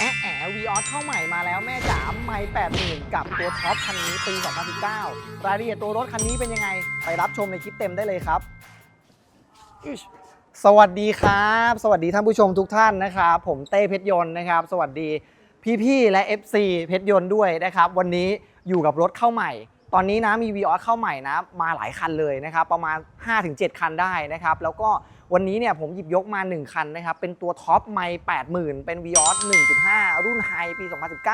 แอะแอะวีออสเข้าใหม่มาแล้วแม่จ๋าไม่แปดหมื่นกับตัวท็อปคันนี้ปี 2019 รายละเอียดตัวรถคันนี้เป็นยังไง ไปรับชมในคลิปเต็มได้เลยครับอิชสวัสดีครับ สวัสดีท่านผู้ชมทุกท่านนะครับ ผมเต้เพชรยนต์นะครับ สวัสดีพี่ๆและ FC เพชรยนต์ด้วยนะครับ วันนี้อยู่กับรถเข้าใหม่ ตอนนี้นะมี v ีออสเข้าใหม่นะ มาหลายคันเลยนะครับ ประมาณ 5-7 คันได้นะครับ แล้วก็ วันนี้เนี่ยผมหยิบยกมา 1 คันนะครับ เป็นตัวท็อปไม่80,000 เป็น v ีออส1.5 รุ่นไฮปี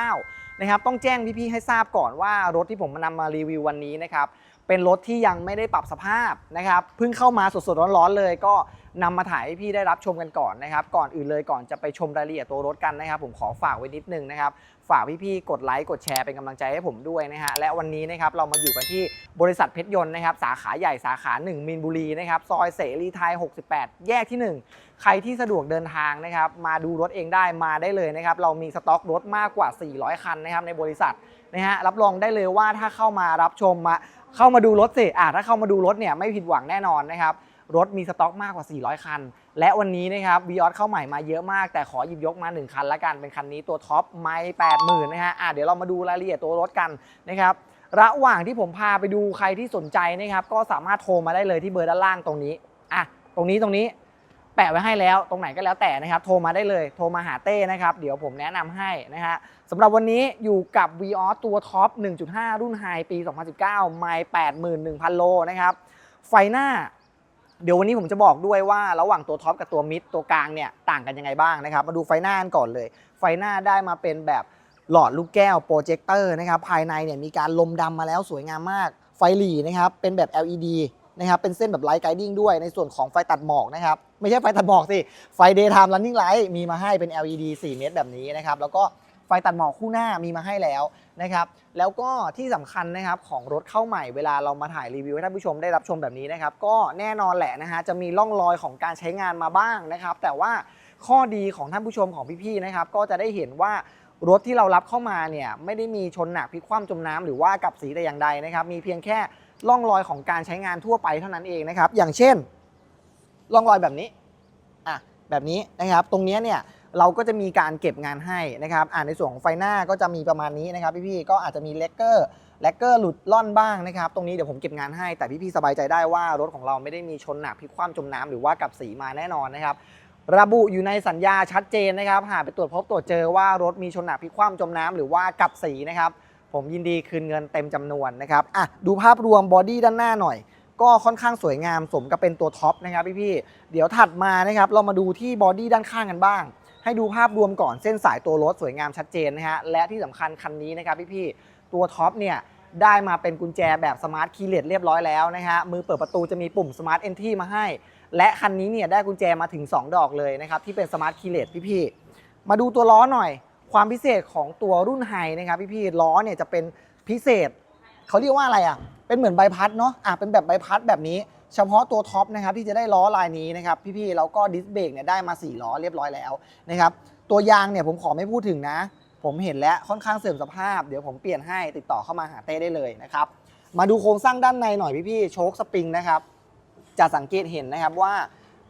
2019 นะครับ ต้องแจ้งพี่ๆให้ทราบก่อนว่ารถที่ผมมานำมารีวิววันนี้นะครับ เป็นรถที่ยังไม่ได้ปรับสภาพนะครับเพิ่งเข้ามาสดๆร้อนๆเลย ก็นำมาถ่ายให้พี่ได้รับชมกันก่อนนะครับ ก่อนอื่นเลยก่อนจะไปชมรายละเอียดตัวรถกันนะครับ ผมขอฝากไว้นิดนึงนะครับ ฝากพี่ๆกดไลค์กดแชร์เป็นกำลังใจให้ผมด้วยนะฮะและวันนี้นะครับเรามาอยู่กันที่บริษัทเพชรยนต์นะครับ สาขาใหญ่สาขา1มีนบุรีนะครับซอยเสรีไทย 68 แยกที่ 1 ใครที่สะดวกเดินทางนะครับมาดูรถเองได้มาได้เลยนะครับเรามีสต็อกรถมากกว่า 400 คันนะครับในบริษัทนะฮะรับรองได้เลยว่าถ้าเข้ามารับชมมา เข้ามาดูรถสิอะถ้าเข้ามาดูรถเนี่ยไม่ผิดหวังแน่นอนนะครับรถมีสต็อกมากกว่า 400 คัน และวันนี้นะครับวีออสเข้าใหม่มาเยอะมาก แต่ขอหยิบยกมา 1 คันละกัน เป็นคันนี้ตัวท็อปไม่แปดหมื่นะฮะอะเดี๋ยวเรามาดูรายละเอียดตัวรถกันนะครับ ระหว่างที่ผมพาไปดูใครที่สนใจนะครับ ก็สามารถโทรมาได้เลยที่เบอร์ด้านล่างตรงนี้ อะ ตรงนี้ตรงนี้ แปะไว้ให้แล้วตรงไหนก็แล้วแต่นะครับ โทรมาได้เลยโทรมาหาเต้นะครับ เดี๋ยวผมแนะนำให้นะฮะสำหรับวันนี้อยู่กับ v ีออสตัวท็อป 1.5 รุ่นไฮปี 2019 ไม่81,000 โลนะครับ ไฟหน้า เดี๋ยววันนี้ผมจะบอกด้วยว่าระหว่างตัวท็อปกับตัวมิดตัวกลางเนี่ยต่างกันยังไงบ้างนะครับ มาดูไฟหน้ากันก่อนเลย ไฟหน้าได้มาเป็นแบบหลอดลูกแก้วโปรเจคเตอร์นะครับภายในเนี่ยมีการลมดำมาแล้วสวยงามมากไฟหลีนะครับเป็นแบบ LED นะครับเป็นเส้นแบบไลท์ไกดิ้งด้วยในส่วนของไฟตัดหมอกนะครับไม่ใช่ไฟตัดหมอกสิไฟ daytime running light มีมาให้เป็น LED 4 เมตรแบบนี้นะครับแล้วก็ไฟตัดหมอกคู่หน้ามีมาให้แล้วนะครับแล้วก็ที่สำคัญนะครับของรถเข้าใหม่เวลาเรามาถ่ายรีวิวให้ท่านผู้ชมได้รับชมแบบนี้นะครับก็แน่นอนแหละนะฮะจะมีร่องรอยของการใช้งานมาบ้างนะครับ แต่ว่าข้อดีของท่านผู้ชมของพี่ๆนะครับก็จะได้เห็นว่ารถที่เรารับเข้ามาเนี่ยไม่ได้มีชนหนักพลิกคว่ำจมน้ำหรือว่ากับสีแต่อย่างใดนะครับมีเพียงแค่ ร่องรอยของการใช้งานทั่วไปเท่านั้นเองนะครับ อย่างเช่น ร่องรอยแบบนี้อะแบบนี้นะครับ ตรงเนี้ยเนี่ยเราก็จะมีการเก็บงานให้นะครับอ่าในส่วนของไฟหน้าก็จะมีประมาณนี้นะครับ พี่ๆก็อาจจะมีเลกเกอร์เลกเกอร์หลุดล่อนบ้างนะครับ ตรงนี้เดี๋ยวผมเก็บงานให้ แต่พี่ๆสบายใจได้ว่ารถของเราไม่ได้มีชนหนักพลิกคว่ำจมน้ำหรือว่ากับสีมาแน่นอนนะครับ ระบุอยู่ในสัญญาชัดเจนนะครับ หากไปตรวจพบตรวจเจอว่ารถมีชนหนักพลิกคว่ำจมน้ำหรือว่ากับสีนะครับ ผมยินดีคืนเงินเต็มจำนวนนะครับอะดูภาพรวมบอดี้ด้านหน้าหน่อย ก็ค่อนข้างสวยงามสมกับเป็นตัวท็อปนะครับพี่ๆเดี๋ยวถัดมานะครับเรามาดูที่บอดี้ด้านข้างกันบ้าง ให้ดูภาพรวมก่อนเส้นสายตัวรถสวยงามชัดเจนนะฮะและที่สำคัญคันนี้นะครับพี่ๆตัวท็อปเนี่ยได้มาเป็นกุญแจแบบสมาร์ทคีย์เลสเรียบร้อยแล้วนะฮะมือเปิดประตูจะมีปุ่มสมาร์ทเอนทรีมาให้ และคันนี้เนี่ยได้กุญแจมาถึง 2 ดอกเลยนะครับที่เป็นสมาร์ทคีย์เลสพี่ๆมาดูตัวล้อหน่อย ความพิเศษของตัวรุ่นไฮนะครับพี่ๆล้อเนี่ยจะเป็นพิเศษ เขาเรียกว่าอะไรอะ เป็นเหมือนใบพัดเนาะอะเป็นแบบใบพัดแบบนี้ เฉพาะตัวท็อปนะครับที่จะได้ล้อลายนี้นะครับพี่ๆแล้วก็ดิสเบรกเนี่ยได้มา 4 ล้อเรียบร้อยแล้วนะครับตัวยางเนี่ยผมขอไม่พูดถึงนะ ผมเห็นแล้วค่อนข้างเสื่อมสภาพ เดี๋ยวผมเปลี่ยนให้ติดต่อเข้ามาหาเต้ได้เลยนะครับมาดูโครงสร้างด้านในหน่อยพี่ๆโชคสปริงนะครับจะสังเกตเห็นนะครับว่า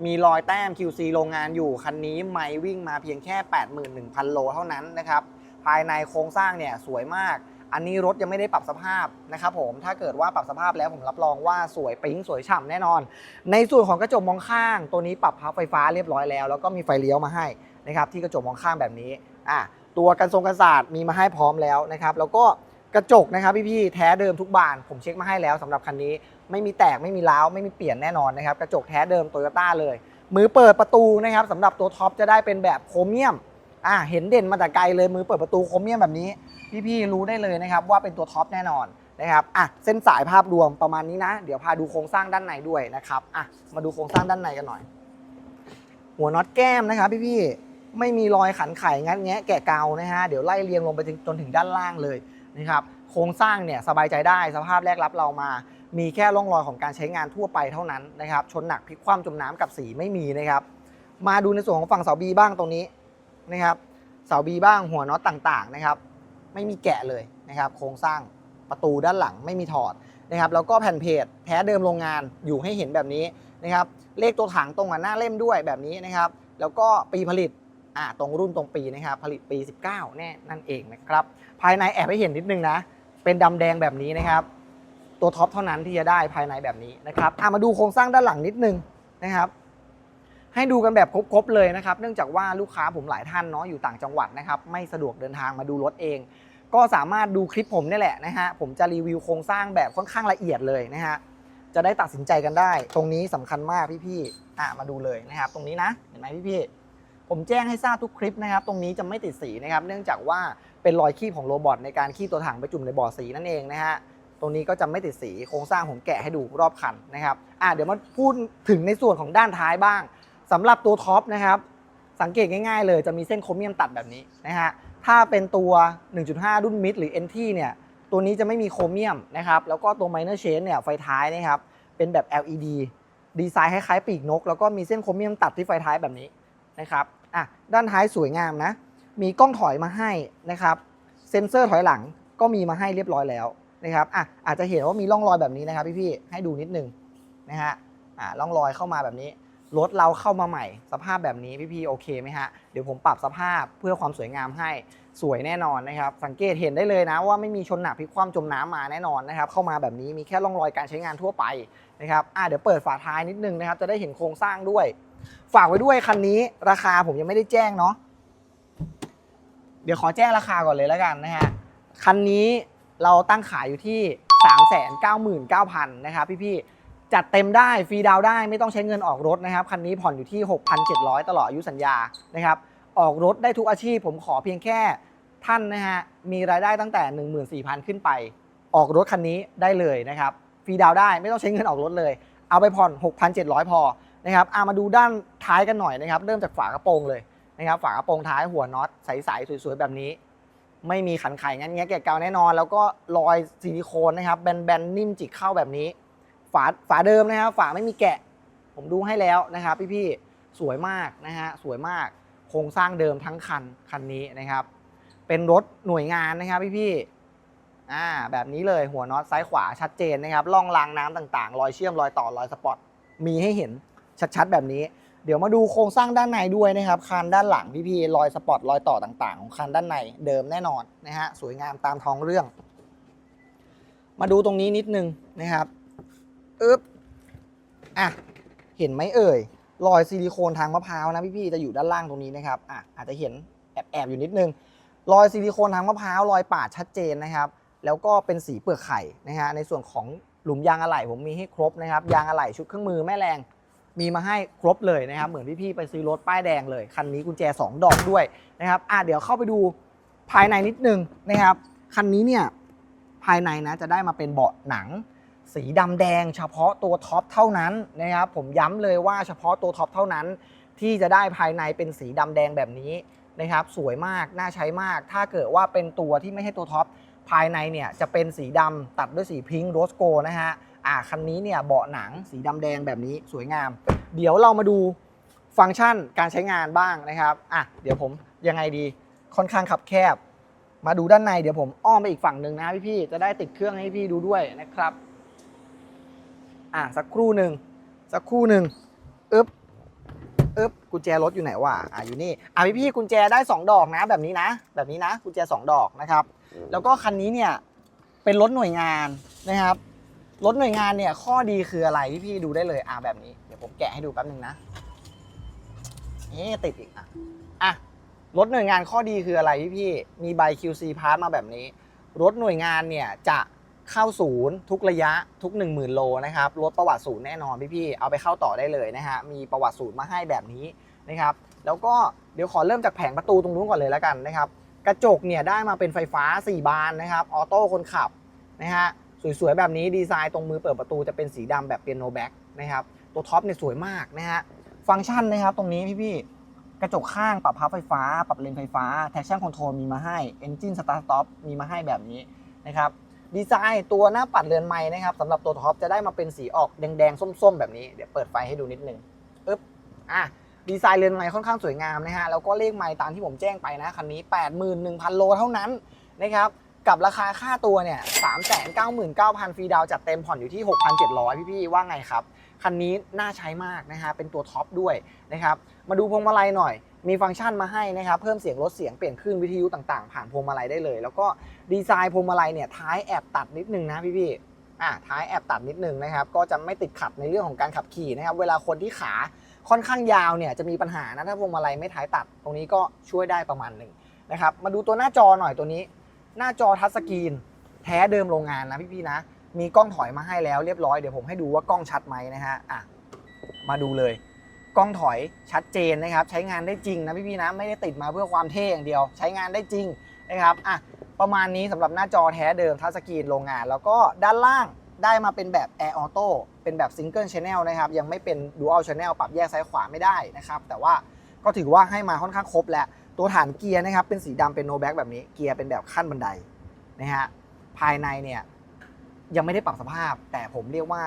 มีรอยแต้ม QC โรงงานอยู่ คันนี้ไม่วิ่งมาเพียงแค่ 81,000 โลเท่านั้นนะครับ ภายในโครงสร้างเนี่ยสวยมาก อันนี้รถยังไม่ได้ปรับสภาพนะครับผม ถ้าเกิดว่าปรับสภาพแล้วผมรับรองว่าสวยปิ๊งสวยฉ่ำแน่นอน ในส่วนของกระจกมองข้าง ตัวนี้ปรับพับไฟฟ้าเรียบร้อยแล้ว แล้วก็มีไฟเลี้ยวมาให้นะครับที่กระจกมองข้างแบบนี้อะตัวกันทรงกันศาสตร์มีมาให้พร้อมแล้วนะครับ แล้วก็กระจกนะครับพี่ๆแท้เดิมทุกบานผมเช็คมาให้แล้วสำหรับคันนี้ ไม่มีแตกไม่มีร้าว ไม่มีเปลี่ยนแน่นอนนะครับ กระจกแท้เดิมโตโยต้าเลย มือเปิดประตูนะครับสำหรับตัวท็อปจะได้เป็นแบบโครเมียมอะเห็นเด่นมาแต่ไกลเลยมือเปิดประตูโครเมียมแบบนี้ พี่ๆรู้ได้เลยนะครับว่าเป็นตัวท็อปแน่นอนนะครับอะเส้นสายภาพรวมประมาณนี้นะ เดี๋ยวพาดูโครงสร้างด้านในด้วยนะครับอะมาดูโครงสร้างด้านในกันหน่อย หัวน็อตแก้มนะครับพี่ๆไม่มีรอยขันไขงัดแงะแกะเกานะฮะเดี๋ยวไล่เรียงลงไปจนถึงด้านล่างเลยนะครับโครงสร้างเนี่ยสบายใจได้สภาพแรกรับเรามา มีแค่ร่องรอยของการใช้งานทั่วไปเท่านั้นนะครับ ชนหนักพลิกคว่ำจมน้ำกับสีไม่มีนะครับ มาดูในส่วนของฝั่งเสาบีบ้างตรงนี้นะครับเสาบีบ้างหัวน็อตต่างๆนะครับ ไม่มีแกะเลยนะครับ โครงสร้างประตูด้านหลังไม่มีถอดนะครับ แล้วก็แผ่นเพจแท้เดิมโรงงานอยู่ให้เห็นแบบนี้นะครับ เลขตัวถังตรงกับหน้าเล่มด้วยแบบนี้นะครับ แล้วก็ปีผลิตอ่าตรงรุ่นตรงปีนะครับ ผลิตปี 19แน่นั่นเองนะครับ ภายในแอบให้เห็นนิดนึงนะ เป็นดำแดงแบบนี้นะครับ ตัวท็อปเท่านั้นที่จะได้ภายในแบบนี้นะครับอะมาดูโครงสร้างด้านหลังนิดนึงนะครับ ให้ดูกันแบบครบๆเลยนะครับ เนื่องจากว่าลูกค้าผมหลายท่านเนาะอยู่ต่างจังหวัดนะครับ ไม่สะดวกเดินทางมาดูรถเอง ก็สามารถดูคลิปผมนี่แหละนะฮะผมจะรีวิวโครงสร้างแบบค่อนข้างละเอียดเลยนะฮะจะได้ตัดสินใจกันได้ ตรงนี้สำคัญมากพี่ๆอะมาดูเลยนะครับ ตรงนี้นะเห็นไหมพี่ๆผมแจ้งให้ทราบทุกคลิปนะครับ ตรงนี้จะไม่ติดสีนะครับ เนื่องจากว่าเป็นรอยคีบของโรบอทในการคีบตัวถังไปจุ่มในบ่อสีนั่นเองนะฮะ ตรงนี้ก็จะไม่ติดสีโครงสร้างผมแกะให้ดูรอบคันนะครับอะเดี๋ยวมาพูดถึงในส่วนของด้านท้ายบ้างสำหรับตัวท็อปนะครับ สังเกตง่ายๆ เลยจะมีเส้นโครเมียมตัดแบบนี้นะฮะถ้าเป็นตัว 1.5 รุ่นมิดหรือ NT เนี่ยตัวนี้จะไม่มีโครเมียมนะครับแล้วก็ตัว minor chain เนี่ยไฟท้ายนะครับเป็นแบบ LED ดีไซน์คล้ายๆปีกนก แล้วก็มีเส้นโครเมียมตัดที่ไฟท้ายแบบนี้นะครับอะด้านท้ายสวยงามนะมีกล้องถอยมาให้นะครับเซ็นเซอร์ถอยหลังก็มีมาให้เรียบร้อยแล้ว นะครับอะอาจจะเห็นว่ามีร่องรอยแบบนี้นะครับพี่ๆให้ดูนิดนึงนะฮะอะร่องรอยเข้ามาแบบนี้รถเราเข้ามาใหม่ สภาพแบบนี้พี่ๆโอเคไหมฮะเดี๋ยวผมปรับสภาพเพื่อความสวยงามให้สวยแน่นอนนะครับ สังเกตเห็นได้เลยนะว่าไม่มีชนหนักพลิกคว่ำจมน้ำมาแน่นอนนะครับ เข้ามาแบบนี้มีแค่ร่องรอยการใช้งานทั่วไปนะครับอะเดี๋ยวเปิดฝาท้ายนิดนึงนะครับ จะได้เห็นโครงสร้างด้วย ฝากไว้ด้วยคันนี้ราคาผมยังไม่ได้แจ้งเนาะเดี๋ยวขอแจ้งราคาก่อนเลยแล้วกันนะฮะคันนี้ เราตั้งขายอยู่ที่ 399,000นะครับพี่ๆจัดเต็มได้ฟรีดาวได้ไม่ต้องใช้เงินออกรถนะครับ คันนี้ผ่อนอยู่ที่ 6,700 ตลอดอายุสัญญานะครับออกรถได้ทุกอาชีพ ผมขอเพียงแค่ท่านนะฮะมีรายได้ตั้งแต่ 14,000 ขึ้นไป ออกรถคันนี้ได้เลยนะครับฟรีดาวได้ไม่ต้องใช้เงินออกรถเลย เอาไปผ่อน 6,700 พอนะครับเอามาดูด้านท้ายกันหน่อยนะครับ เริ่มจากฝากระโปรงเลยนะครับ ฝากระโปรงท้ายหัวน็อตใสๆสวยๆแบบนี้ ไม่มีขันไขงั้นเงี้ยแกะเกาแน่นอน แล้วก็รอยซิลิโคนนะครับแบนๆนิ่มจิกเข้าแบบนี้ ฝาฝาเดิมนะครับ ฝาไม่มีแกะ ผมดูให้แล้วนะครับพี่ๆสวยมากนะฮะสวยมากโครงสร้างเดิมทั้งคันคันนี้นะครับ เป็นรถหน่วยงานนะครับพี่ๆอ่าแบบนี้เลยหัวน็อตซ้ายขวาชัดเจนนะครับล่องรางน้ำต่างๆ รอยเชื่อมรอยต่อรอยสปอตมีให้เห็นชัดๆแบบนี้ เดี๋ยวมาดูโครงสร้างด้านในด้วยนะครับคันด้านหลังพี่ๆรอยสปอตรอยต่อต่างๆ ของคันด้านในเดิมแน่นอนนะฮะสวยงามตามท้องเรื่อง มาดูตรงนี้นิดนึงนะครับอึ๊บอะเห็นไหมเอ่ยรอยซิลิโคนทางมะพร้าวนะพี่ๆจะอยู่ด้านล่างตรงนี้นะครับอะอาจจะเห็นแอบๆอยู่นิดนึงรอยซิลิโคนทางมะพร้าวรอยปาดชัดเจนนะครับ แล้วก็เป็นสีเปลือกไข่นะฮะในส่วนของหลุมยางอะไหล่ผมมีให้ครบนะครับ ยางอะไหล่ชุดเครื่องมือแม่แรง มีมาให้ครบเลยนะครับ เหมือนพี่ๆไปซื้อรถป้ายแดงเลย คันนี้กุญแจ 2 ดอกด้วยนะครับอะเดี๋ยวเข้าไปดูภายในนิดนึงนะครับ คันนี้เนี่ยภายในนะจะได้มาเป็นเบาะหนัง สีดำแดง เฉพาะตัวท็อปเท่านั้นนะครับผมย้ำเลยว่าเฉพาะตัวท็อปเท่านั้น ที่จะได้ภายในเป็นสีดำแดงแบบนี้นะครับ สวยมากน่าใช้มาก ถ้าเกิดว่าเป็นตัวที่ไม่ใช่ตัวท็อปภายในเนี่ยจะเป็นสีดำตัดด้วยสีพิงค์โรสโกนะฮะ อ่าคันนี้เนี่ยเบาะหนังสีดำแดงแบบนี้สวยงาม เดี๋ยวเรามาดูฟังก์ชันการใช้งานบ้างนะครับอะเดี๋ยวผมยังไงดีค่อนข้างขับแคบ มาดูด้านในเดี๋ยวผมอ้อมไปอีกฝั่งหนึ่งนะพี่ๆจะได้ติดเครื่องให้พี่ดูด้วยนะครับอะสักครู่หนึ่งสักครู่หนึ่งอึ๊บอึ๊บกุญแจรถอยู่ไหนวะอะอยู่นี่อะพี่พี่ๆกุญแจได้ 2 ดอกนะแบบนี้นะ แบบนี้นะกุญแจ 2 ดอกนะครับ แล้วก็คันนี้เนี่ยเป็นรถหน่วยงานนะครับ รถหน่วยงานเนี่ยข้อดีคืออะไรพี่พี่ๆดูได้เลยอะแบบนี้เดี๋ยวผมแกะให้ดูแป๊บหนึ่งนะเอ๊ติดอีกอะอะรถหน่วยงานข้อดีคืออะไรพี่พี่มีใบ QC Pass มาแบบนี้ รถหน่วยงานเนี่ยจะเข้าศูนย์ทุกระยะทุก 1 0,000 โลนะครับรถประวัติศูนย์แน่นอนพี่ๆเอาไปเข้าต่อได้เลยนะฮะมีประวัติศูนย์มาให้แบบนี้นะครับ แล้วก็เดี๋ยวขอเริ่มจากแผงประตูตรงนู้นก่อนเลยแล้วกันนะครับ กระจกเนี่ยได้มาเป็นไฟฟ้า 4 บานนะครับออโต้คนขับนะฮะ สวยๆ แบบนี้ดีไซน์ตรงมือเปิดประตูจะเป็นสีดำแบบเปียโนแบ็กนะครับ ตัวท็อปเนี่ยสวยมากนะฮะ ฟังก์ชันนะครับตรงนี้พี่ๆ กระจกข้างปรับพับไฟฟ้า ปรับเลนไฟฟ้า traction control มีมาให้ engine start stop มีมาให้แบบนี้นะครับ ดีไซน์ตัวหน้าปัดเรือนไม้นะครับสำหรับตัวท็อปจะได้มาเป็นสีออกแดงๆ ส้มๆ แบบนี้ เดี๋ยวเปิดไฟให้ดูนิดนึงปึ๊บ อะ ดีไซน์เรือนไม้ค่อนข้างสวยงามนะฮะ แล้วก็เลขไม้ตามที่ผมแจ้งไปนะคันนี้ 81,000 โลเท่านั้นนะครับ กับราคาค่าตัวเนี่ย399,000ฟรีดาวจัดเต็มผ่อนอยู่ที่ 6,700 พี่ๆ ว่าไงครับ คันนี้น่าใช้มากนะฮะ เป็นตัวท็อปด้วยนะครับ มาดูพวงมาลัยหน่อย มีฟังก์ชันมาให้นะครับ เพิ่มเสียงลดเสียงเปลี่ยนคลื่นวิทยุต่างๆ ผ่านพวงมาลัยได้เลย แล้วก็ดีไซน์พวงมาลัยเนี่ยท้ายแอบตัดนิดนึงนะพี่ๆอะท้ายแอบตัดนิดนึงนะครับ ก็จะไม่ติดขัดในเรื่องของการขับขี่นะครับ เวลาคนที่ขาค่อนข้างยาวเนี่ยจะมีปัญหานะถ้าพวงมาลัยไม่ท้ายตัด ตรงนี้ก็ช่วยได้ประมาณหนึ่งนะครับ มาดูตัวหน้าจอหน่อยตัวนี้ หน้าจอทัชสกรีน แท้เดิมโรงงานนะพี่ๆนะ มีกล้องถอยมาให้แล้วเรียบร้อย เดี๋ยวผมให้ดูว่ากล้องชัดไหมนะฮะอะมาดูเลย กล้องถอยชัดเจนนะครับ ใช้งานได้จริงนะพี่ๆนะ ไม่ได้ติดมาเพื่อความเท่อย่างเดียว ใช้งานได้จริงนะครับอะประมาณนี้สำหรับหน้าจอแท้เดิมทัชสกรีนโรงงาน แล้วก็ด้านล่างได้มาเป็นแบบ Air Auto เป็นแบบ Single Channel นะครับ ยังไม่เป็น Dual Channel ปรับแยกซ้ายขวาไม่ได้นะครับ แต่ว่าก็ถือว่าให้มาค่อนข้างครบแล้ว ตัวฐานเกียร์นะครับเป็นสีดำเป็นโนแบ็กแบบนี้เกียร์เป็นแบบขั้นบันไดนะฮะภายในเนี่ยยังไม่ได้ปรับสภาพ แต่ผมเรียกว่า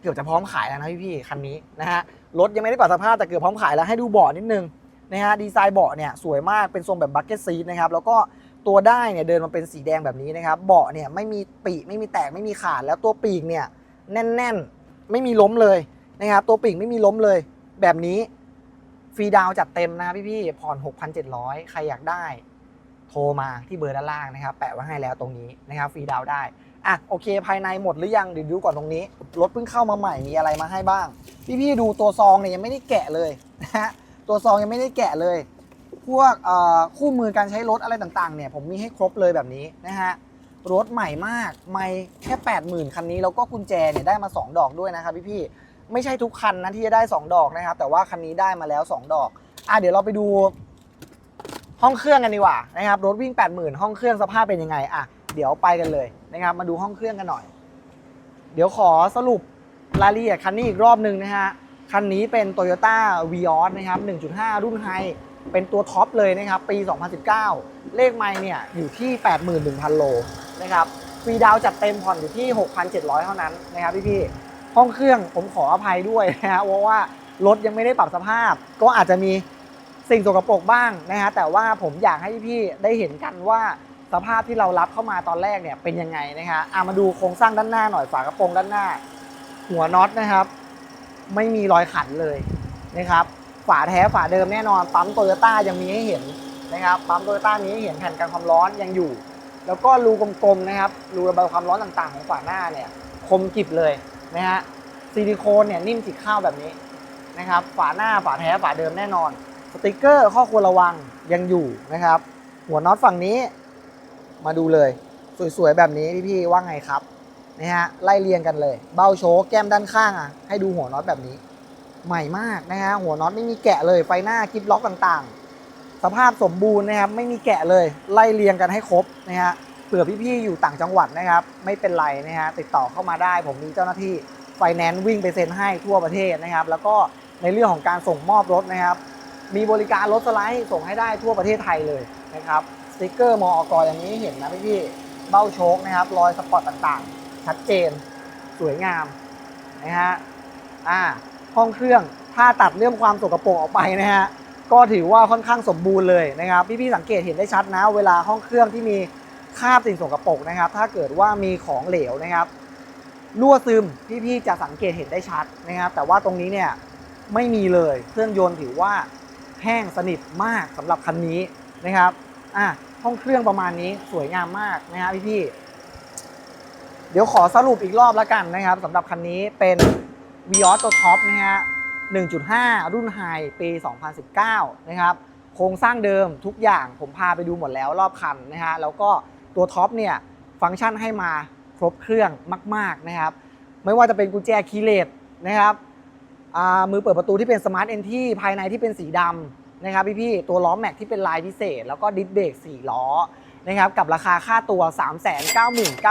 เกือบจะพร้อมขายแล้วนะพี่ๆคันนี้นะฮะรถยังไม่ได้ปรับสภาพแต่เกือบพร้อมขายแล้วให้ดูเบาะนิดนึงนะฮะดีไซน์เบาะเนี่ยสวยมากเป็นทรงแบบบักเก็ตซีทนะครับแล้วก็ตัวได้เนี่ยเดินมาเป็นสีแดงแบบนี้นะครับเบาะเนี่ยไม่มีปีกไม่มีแตกไม่มีขาดแล้วตัวปีกเนี่ยแน่น ๆ ไม่มีล้มเลยนะครับตัวปีกไม่มีล้มเลยแบบนี้ ฟรีดาวจัดเต็มนะครับพี่ๆผ่อน 6,700 ใครอยากได้ โทรมาที่เบอร์ด้านล่างนะครับ แปะไว้ให้แล้วตรงนี้นะครับฟรีดาวได้อะโอเค ภายในหมดหรือยังเดี๋ยวดูก่อนตรงนี้รถเพิ่งเข้ามาใหม่มีอะไรมาให้บ้าง พี่ๆดูตัวซองเนี่ยยังไม่ได้แกะเลยนะฮะตัวซองยังไม่ได้แกะเลย พวกคู่มือการใช้รถอะไรต่างๆเนี่ยผมมีให้ครบเลยแบบนี้นะฮะรถใหม่มาก ไม่แค่ 80,000 คันนี้ แล้วก็กุญแจเนี่ยได้มา 2 ดอกด้วยนะครับพี่ๆ ไม่ใช่ทุกคันนะที่จะได้ 2 ดอกนะครับ แต่ว่าคันนี้ได้มาแล้ว 2 ดอก อะเดี๋ยวเราไปดูห้องเครื่องกันดีกว่านะครับ รถวิ่ง 80,000 ห้องเครื่องสภาพเป็นยังไง อะ เดี๋ยวไปกันเลยนะครับ มาดูห้องเครื่องกันหน่อย เดี๋ยวขอสรุปรายละเอียดคันนี้อีกรอบหนึ่งนะฮะ คันนี้เป็น Toyota v ีออสนะครับ 1.5 รุ่นไฮ เป็นตัวท็อปเลยนะครับ ปี 2019 เลขไมล์เนี่ยอยู่ที่ 81,000 โลนะครับ ฟรีดาวจัดเต็มผ่อนอยู่ที่ 6,700 เท่านั้นนะครับพี่ๆ ห้องเครื่องผมขออภัยด้วยนะฮะเพราะว่ารถยังไม่ได้ปรับสภาพ ก็อาจจะมีสิ่งสกปรกบ้างนะฮะแต่ว่าผมอยากให้พี่ได้เห็นกันว่าสภาพที่เรารับเข้ามาตอนแรกเนี่ยเป็นยังไงนะฮะอะมาดูโครงสร้างด้านหน้าหน่อยฝากระโปรงด้านหน้า หัวน็อตนะครับ ไม่มีรอยขันเลยนะครับฝาแท้ฝาเดิมแน่นอนปั๊มโตโยต้ายังมีให้เห็นนะครับปั๊มโตโยต้ามีให้เห็นแผ่นกันความร้อนยังอยู่ แล้วก็รูกลมๆนะครับรูระบายความร้อนต่างๆ ของฝาหน้าเนี่ยคมกริบเลย นะฮะซิลิโคนเนี่ยนิ่มสีข้าวแบบนี้นะครับฝาหน้าฝาแท้ฝาเดิมแน่นอน สติกเกอร์ข้อควรระวังยังอยู่นะครับ หัวน็อตฝั่งนี้มาดูเลย สวยๆแบบนี้พี่ๆว่าไงครับนะฮะไล่เรียงกันเลย เบ้าโชว์แก้มด้านข้างอะให้ดูหัวน็อตแบบนี้ ใหม่มากนะฮะหัวน็อตไม่มีแกะเลยไฟหน้ากิฟล็อกต่างๆ สภาพสมบูรณ์นะครับไม่มีแกะเลยไล่เรียงกันให้ครบนะฮะ ผื่อพี่ๆอยู่ต่างจังหวัดนะครับ ไม่เป็นไรนะฮะติดต่อเข้ามาได้ ผมมีเจ้าหน้าที่ไฟแนนซ์วิ่งไปเซ็นให้ทั่วประเทศนะครับ แล้วก็ในเรื่องของการส่งมอบรถนะครับ มีบริการรถสไลด์ส่งให้ได้ทั่วประเทศไทยเลยนะครับสติกเกอร์มอกอย่างนี้เห็นนะพี่ๆเบ้าโชคนะครับ รอยสปอตต่างๆ ชัดเจน สวยงามนะฮะอ่าห้องเครื่องถ้าตัดเรื่องความสกปรกออกไปนะฮะก็ถือว่าค่อนข้างสมบูรณ์เลยนะครับ พี่ๆสังเกตเห็นได้ชัดนะ เวลาห้องเครื่องที่มี คราบสิ่งสกปรกนะครับ ถ้าเกิดว่ามีของเหลวนะครับรั่วซึมพี่ๆจะสังเกตเห็นได้ชัดนะครับ แต่ว่าตรงนี้เนี่ยไม่มีเลยเครื่องยนต์ถือว่าแห้งสนิทมากสำหรับคันนี้นะครับอะห้องเครื่องประมาณนี้สวยงามมากนะฮะพี่พี่ๆเดี๋ยวขอสรุปอีกรอบแล้วกันนะครับสำหรับคันนี้เป็น v ีออสตัวท็อปนะฮะ1.5 รุ่นไฮปี 2019 นะครับ โครงสร้างเดิมทุกอย่างผมพาไปดูหมดแล้วรอบคันนะฮะ แล้วก็ ตัวท็อปเนี่ยฟังก์ชันให้มาครบเครื่องมาก ๆนะครับ ไม่ว่าจะเป็นกุญแจคีย์เลสนะครับมือเปิดประตูที่เป็นสมาร์ทเอนที่ภายในที่เป็นสีดำนะครับพี่ๆตัวล้อแม็กที่เป็นลายพิเศษ แล้วก็ดิสเบรก4ล้อนะครับกับราคาค่าตัว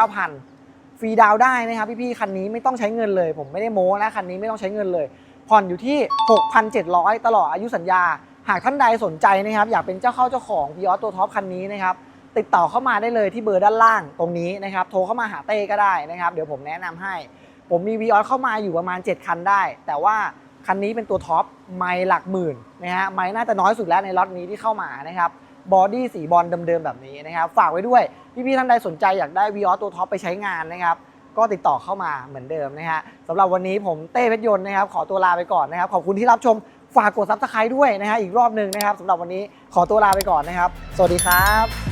399,000ฟรีดาวได้นะครับพี่ๆคันนี้ไม่ต้องใช้เงินเลย ผมไม่ได้โม้นะคันนี้ไม่ต้องใช้เงินเลยผ่อนอยู่ที่ 6,700 ตลอดอายุสัญญา หากท่านใดสนใจนะครับ อยากเป็นเจ้าเข้าเจ้าของพีออสตัวท็อปคันนี้นะครับ ติดต่อเข้ามาได้เลยที่เบอร์ด้านล่างตรงนี้นะครับ โทรเข้ามาหาเต้ก็ได้นะครับ เดี๋ยวผมแนะนำให้ ผมมี v ีออสเข้ามาอยู่ประมาณ 7 คันได้ แต่ว่าคันนี้เป็นตัวท็อปไม่หลักหมื่นนะฮะไม่น่าจะน้อยสุดแล้วในล็อตนี้ที่เข้ามานะครับบอดี้สีบอลเดิมๆแบบนี้นะครับ ฝากไว้ด้วย พี่ๆท่านใดสนใจอยากได้ v ีออสตัวท็อปไปใช้งานนะครับ ก็ติดต่อเข้ามาเหมือนเดิมนะฮะสำหรับวันนี้ผมเต้เพชรยนต์นะครับ ขอตัวลาไปก่อนนะครับ ขอบคุณที่รับชมฝากกดซับสไครต์ด้วยนะฮะอีกรอบหนึ่งนะครับสำหรับวันนี้ขอตัวลาไปก่อนนะครับ สวัสดีครับ